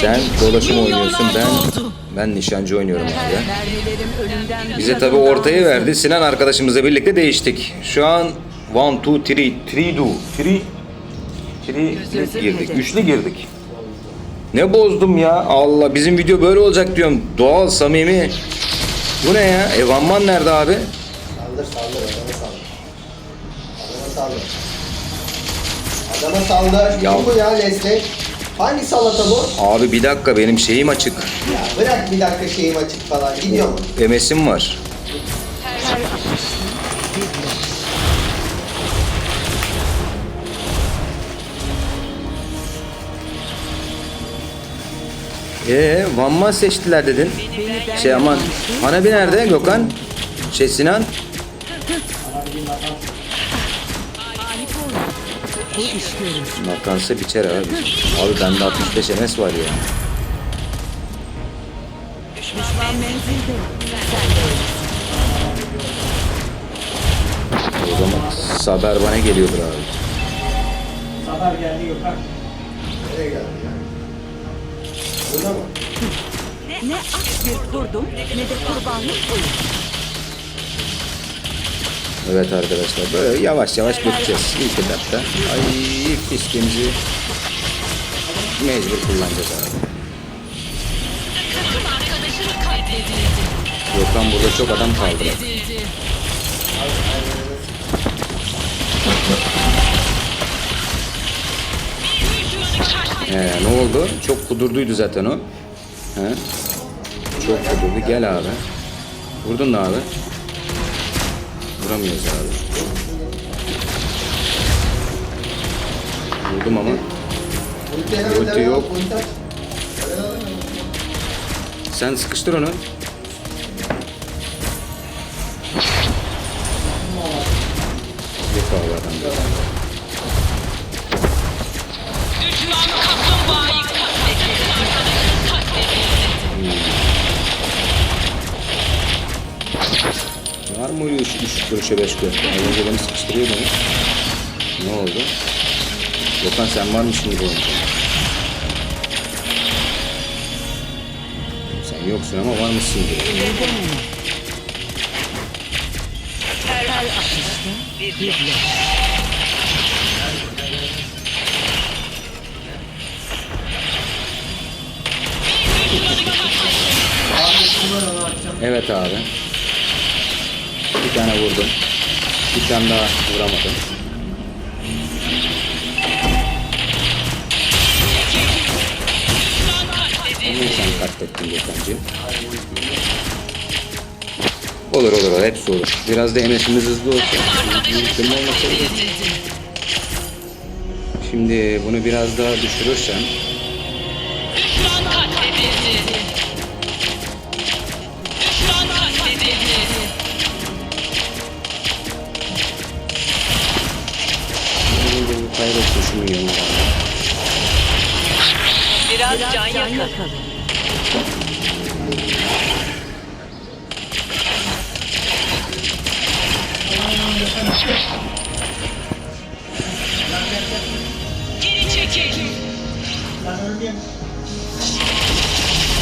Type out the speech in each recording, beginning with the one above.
Sen dolaşım oynuyorsun ben ben nişancı oynuyorum abi. Ölümden Bize tabi ortayı verdi. Sinan arkadaşımızla birlikte değiştik. Şu an 1 2 3 3 do 3 3 girdik. Üçlü girdik. Ne bozdum ya? Allah bizim video böyle olacak diyorum. Doğal, samimi. Bu ne ya? Evanman nerede abi? Saldır saldır adama saldır. Adama saldır. Adama saldır. Ya- bu ya Leslie? Hangi salata bu? Abi bir dakika benim şeyim açık. Ya bırak bir dakika şeyim açık falan. Gidiyor mu? MS'im var. Ee, Van Man seçtiler dedin. Şey aman, Hanabi nerede Gökhan? Şey Sinan? Bu iş görür. Vakansa biçer abi. Abi bende 65 MS var ya. Düşman menzilde. O zaman Saber bana geliyordur abi. Zafer geldi Gökhan. Nereye geldi ya? Burada mı? Ne aç bir kurdum ne de kurbanlık oyun. Evet arkadaşlar böyle yavaş yavaş geçeceğiz. İlk etapta. Ay fiskemizi mecbur kullanacağız abi. Gökhan burada çok adam kaldı. bak. He, ne oldu? Çok kudurduydu zaten o. He? Çok kudurdu. Gel abi. Vurdun mu abi? Vuramıyoruz abi. Vurdum ama. Ulti yok. Sen sıkıştır onu. Yok abi adam. Var mı öyle üç, üç kuruşa beş kuruş? Az önce beni sıkıştırıyor beni. Ne oldu? Gökhan sen var mısın gibi oyunda? Sen yoksun ama var mısın gibi. Her atışta bir. Evet abi. Bir tane vurdum. Bir tane daha vuramadım. Onu sen katlettin Gökhan'cığım. Olur olur olur hepsi olur. Biraz da emesimiz hızlı olsun. Şimdi bunu biraz daha düşürürsem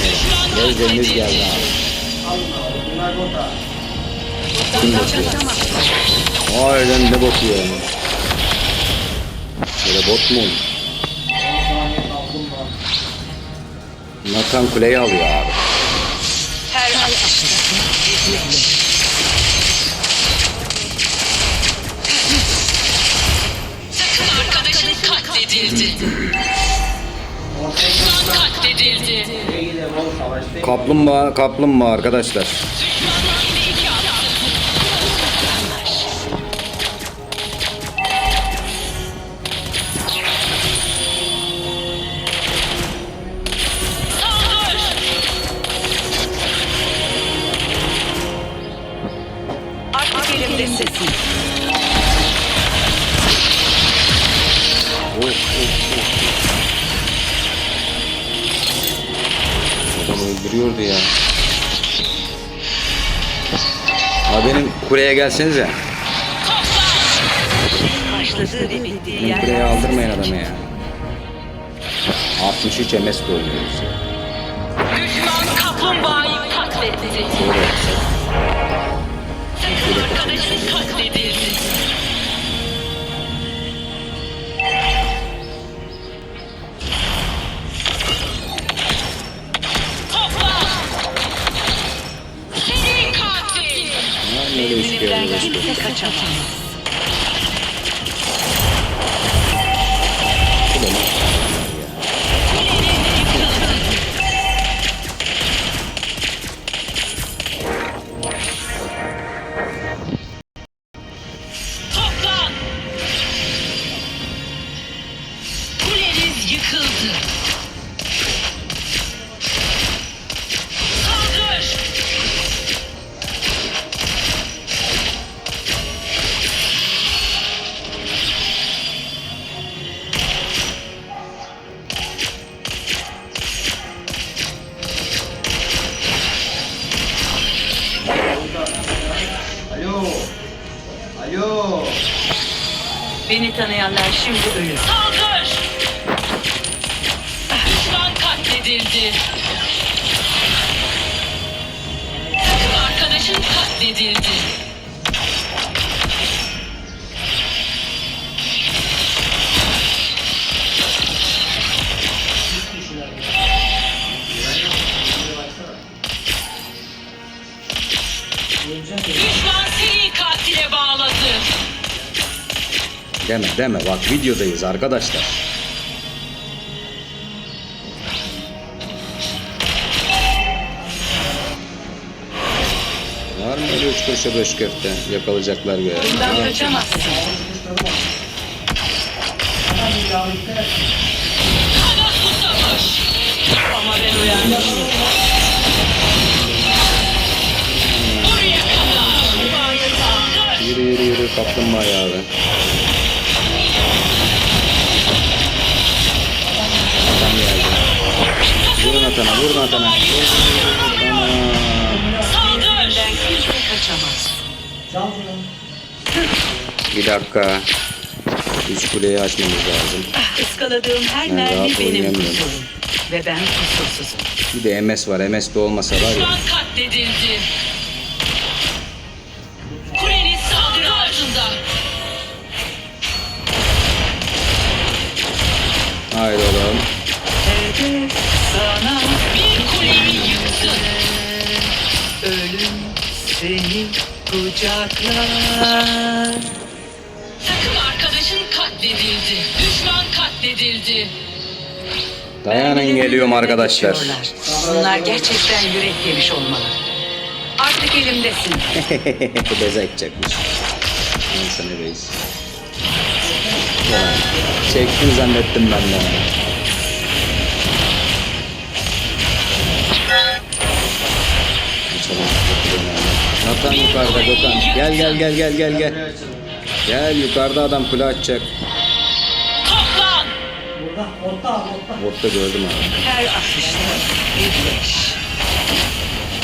Düşman Gözlerimiz geldi abi. Kim bakıyor? Harbiden ne bakıyor yani? Böyle bot mu olur? 10 saniye kaldım ben. Nathan kuleyi alıyor abi. Her Sakın arkadaşın katledildi. Savaştayım. Kaplumbağa, kaplumbağa arkadaşlar. Düşman yine iki öldürüyordu ya. Abi benim kuleye ve bittiği Benim kuleye aldırmayın adamı ya. 63 MS oynuyoruz ya. Düşman kaplumbağayı katletti. Doğru Beni tanıyanlar şimdi ölür. Saldır! Katledildi. Arkadaşın katledildi. Düşman seri katile bağladı. Deme deme bak videodayız arkadaşlar. Öyle üç kuruşa beş köfte yakalayacaklar göğe? Bundan kaçamazsın. Kana susamış. Ama ben uyanmışım. Buraya kadar. Yürü yürü yürü kaplumbağa abi. Adam geldi. Vurun atana vurun atana. Tamam. Saldır! Bir dakika. Üç kuleyi açmamız lazım. Iskaladığım her Ben mermi rahat benim oynayamıyorum. kusurum. Ve ben kusursuzum. Bir de MS var. MS de olmasa var ya. Düşman katledildi. Kuleniz saldırı altında. Haydi oğlum. Hedef sana Bir kulemi yıktın. ölüm seni kucaklar. Katledildi. Dayanın geliyorum arkadaşlar. Bunlar gerçekten yürek yemiş olmalı. Artık elimdesin. Beza edecekmiş. Ben sana reis. Ya, çektin zannettim ben de. Natan yukarıda Gökhan. Gel gel gel gel gel gel. Gel yukarıda adam kule açacak. Botta gördüm abi. Her atışta bir.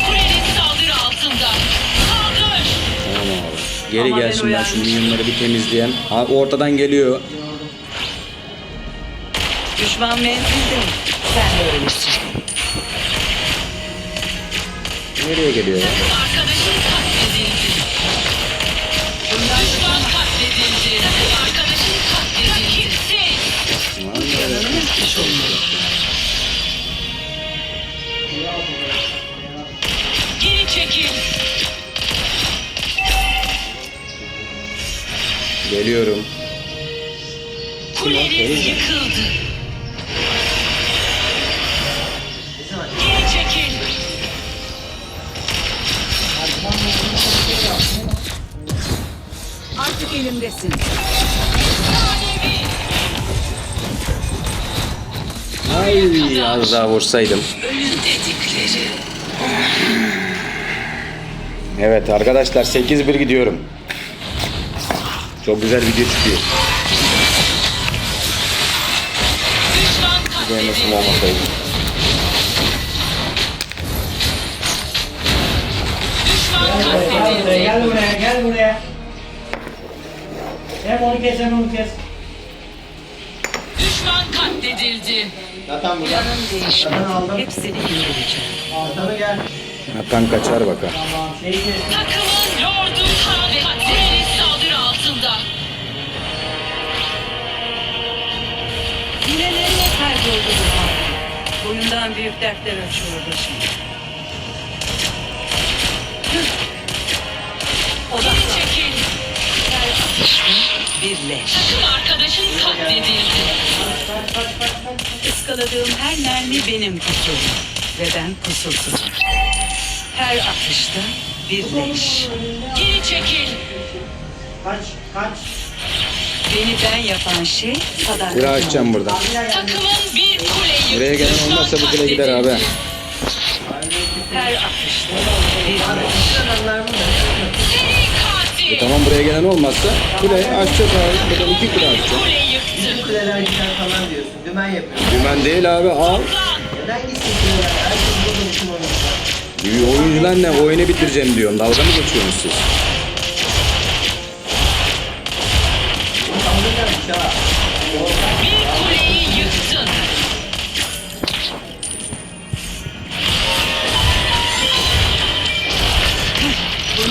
Kuleniz saldırı altında. Saldır! Tamam abi. Geri Ama ben gelsin ben şu minyonları bir temizleyen. Ha, ortadan geliyor. Düşman menzilde. Sen de öylesin. Nereye geliyor ya? Arkadaşın katledildi. Düşman Geliyorum. Kuleniz yıkıldı. Geri çekil. Artık elimdesin. Ay az daha vursaydım. Ölüm dedikleri. Evet arkadaşlar 8-1 gidiyorum. Çok güzel video çıkıyor. Katledildi. olmasaydı. Gel buraya gel buraya gel buraya. Hem onu kes hem onu kes. Düşman katledildi. Zaten burada. Planım değişmedi. Ben aldım. Hepsini indireceğim. Arkamı gel. Hakan kaçar bakalım. Tamam. Neyse. Takımın lordu katledildi. Yine nereye kayboldu bu hain? Boyundan büyük dertler açıyor başıma. Geri çekil. Birleş. Takım arkadaşın katledildi. Iskaladığım her mermi benim kusurum. Ve ben kusursuzum. Her atışta birleş. Geri çekil. Kaç. Kaç. Beni ben yapan şey sadakat. Biri açacağım burada. Takımın bir kule yıktı. Buraya gelen olmazsa bu kule gider abi. Her atışta. E tamam buraya gelen olmazsa kule açacağız abi. Buradan iki kule kule yıktı. Kuleler gider falan diyorsun. Dümen yapıyorsun. Dümen değil abi al. Neden gitsin kuleler? Herkes burada oyuncular. Oyuncular ne? Oyunu bitireceğim diyorum. Dalga mı geçiyorsunuz siz?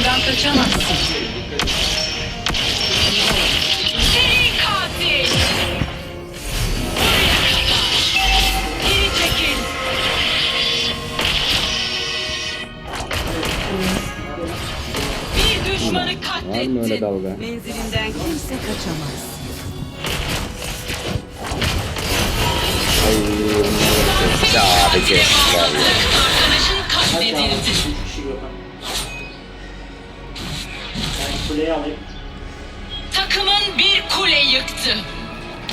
Bundan kaçamazsın. Seri katil. Buraya kadar. Geri çekil. Bir düşmanı Var mı öyle katlettin. dalga? Menzilinden kimse kaçamaz. Ay, Ya abi kes. Takım kuleyi alayım. Takımın bir kule yıktı.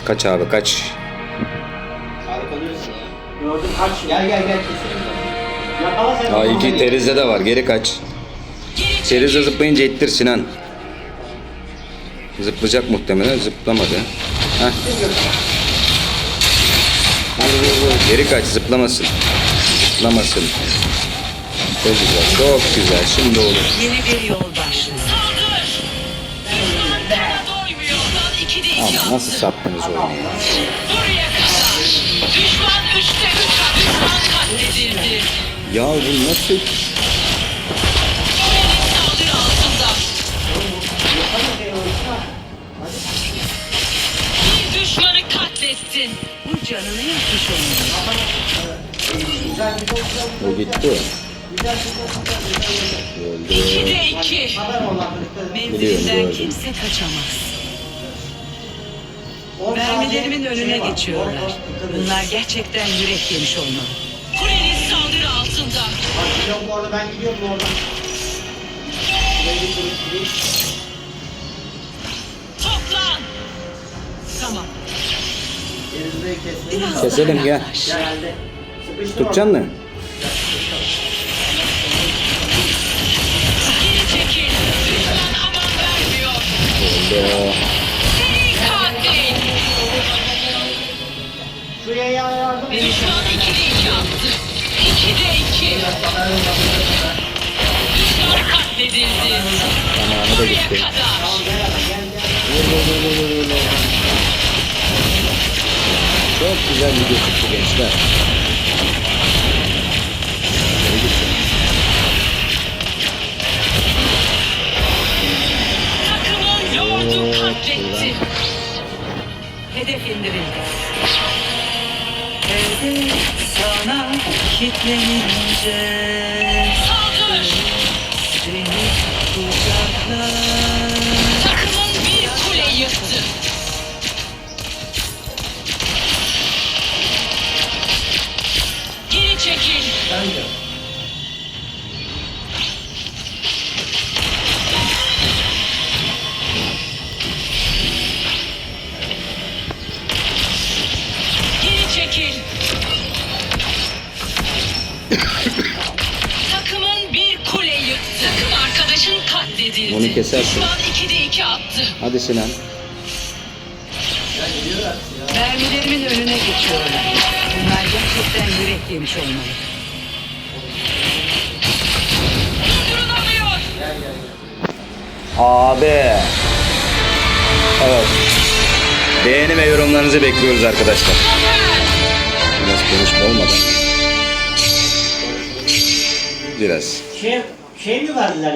Kaç abi kaç. Arkalıyorsun. Gördüm kaç. Gel gel gel kesin. Yakala sen. Aa iki terizde de var. Geri kaç. Çekil. zıplayınca ittir Sinan. Zıplayacak muhtemelen. Zıplamadı. Heh. Geri kaç zıplamasın. Zıplamasın. Çok güzel. Çok güzel. Şimdi olur. Yeni bir yol başlıyor. Ama nasıl sattınız oyunu ya? Buraya kadar. Düşman üçte üç. Düşman katledildi. Ya bu nasıl? Kulenin saldırı altında. Bir düşmanı katlettin. Bu canını yakmış olmalı. O gitti. Öldü. İkide iki. Menzilinden gördüm. kimse kaçamaz. Mermilerimin önüne geçiyorlar. Bunlar gerçekten yürek yemiş olmalı. Kulenin saldırı altında. Yok orada ben gidiyorum oradan. Toplan. Tamam. Biraz Keselim, gel. Geldi. Tutacaksın mı? Geri çekil. Düşman aman vermiyor. Öldü. Şuraya yardım et. Düşman ikide iki attı. İkide iki. Düşman katledildi. Zamanı da gitti. Çok güzel video çıktı gençler. Kitlenince Saldır. Kesersin. Düşman 2'de 2 attı. Hadi Sinan. Mermilerimin önüne geçiyorlar. Bunlar gerçekten yürek yemiş olmalı. Durdurulamıyor. Abi. Evet. Beğeni ve yorumlarınızı bekliyoruz arkadaşlar. Zafer. konuşma olmadan biraz Şey, şey mi verdiler